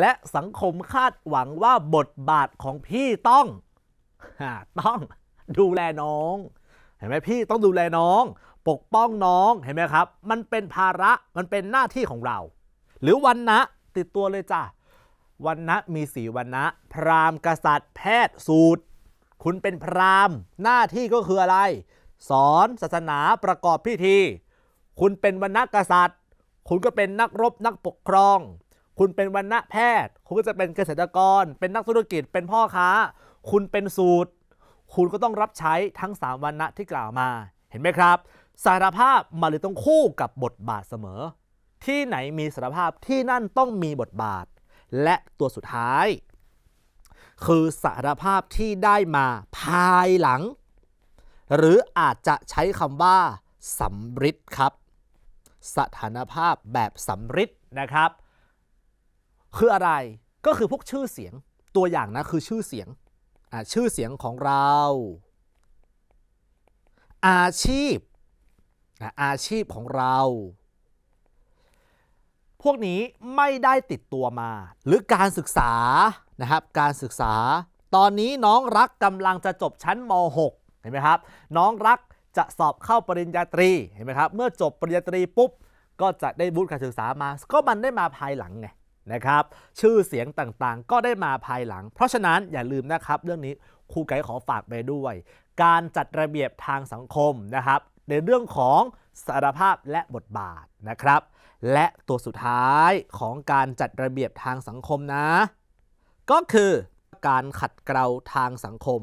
และสังคมคาดหวังว่าบทบาทของพี่ต้องต้องดูแลน้อง เห็นไหมพี่ต้องดูแลน้อง ปกป้องน้องเห็นไหมครับ มันเป็นภาระมันเป็นหน้าที่ของเรา หรือวันนะติดตัวเลยจ้ะวันนะมีสีวันนะ พราหมณ์กษัตริย์ แพทย์สูตร คุณเป็นพราหมณ์ หน้าที่ก็คืออะไร สอนศาสนาประกอบพิธี คุณเป็นวรรณกษัตริย์ คุณก็เป็นนักรบนักปกครอง คุณเป็นวรรณแพทย์ คุณก็จะเป็นเกษตรกร เป็นนักธุรกิจ เป็นพ่อค้า คุณเป็นสูตร คุณก็ต้องรับใช้ทั้ง 3วรรณะที่กล่าวมา เห็นไหมครับ สารภาพมันเลยต้องคู่กับบทบาทเสมอ ที่ไหนมีสารภาพที่นั่นต้องมีบทบาท และตัวสุดท้าย คือสารภาพที่ได้มาภายหลัง หรืออาจจะใช้คำว่าสำริดครับ สถานภาพแบบสำริดนะครับ คืออะไรก็คือพวกชื่อเสียงตัวอย่างนะคือชื่อเสียงชื่อเสียงของเรา อาชีพอาชีพของเรา พวกนี้ไม่ได้ติดตัวมา หรือการศึกษานะครับการศึกษา ตอนนี้น้องรักกำลังจะจบชั้นม .6 เห็นไหมครับ น้องรักจะสอบเข้าปริญญาตรีเห็นไหมครับ เมื่อจบปริญญาตรีปุ๊บ ก็จะได้วุฒิการศึกษามา ก็มันได้มาภายหลังไง นะครับ ชื่อเสียงต่างๆ ก็ได้มาภายหลัง เพราะฉะนั้นอย่าลืมนะครับเรื่องนี้ครูไก่ขอฝากไปด้วย การจัดระเบียบทางสังคมนะครับ ในเรื่องของสารภาพและบทบาทนะครับ และตัวสุดท้ายของการจัดระเบียบทางสังคมนะ ก็คือการขัดเกลาทางสังคม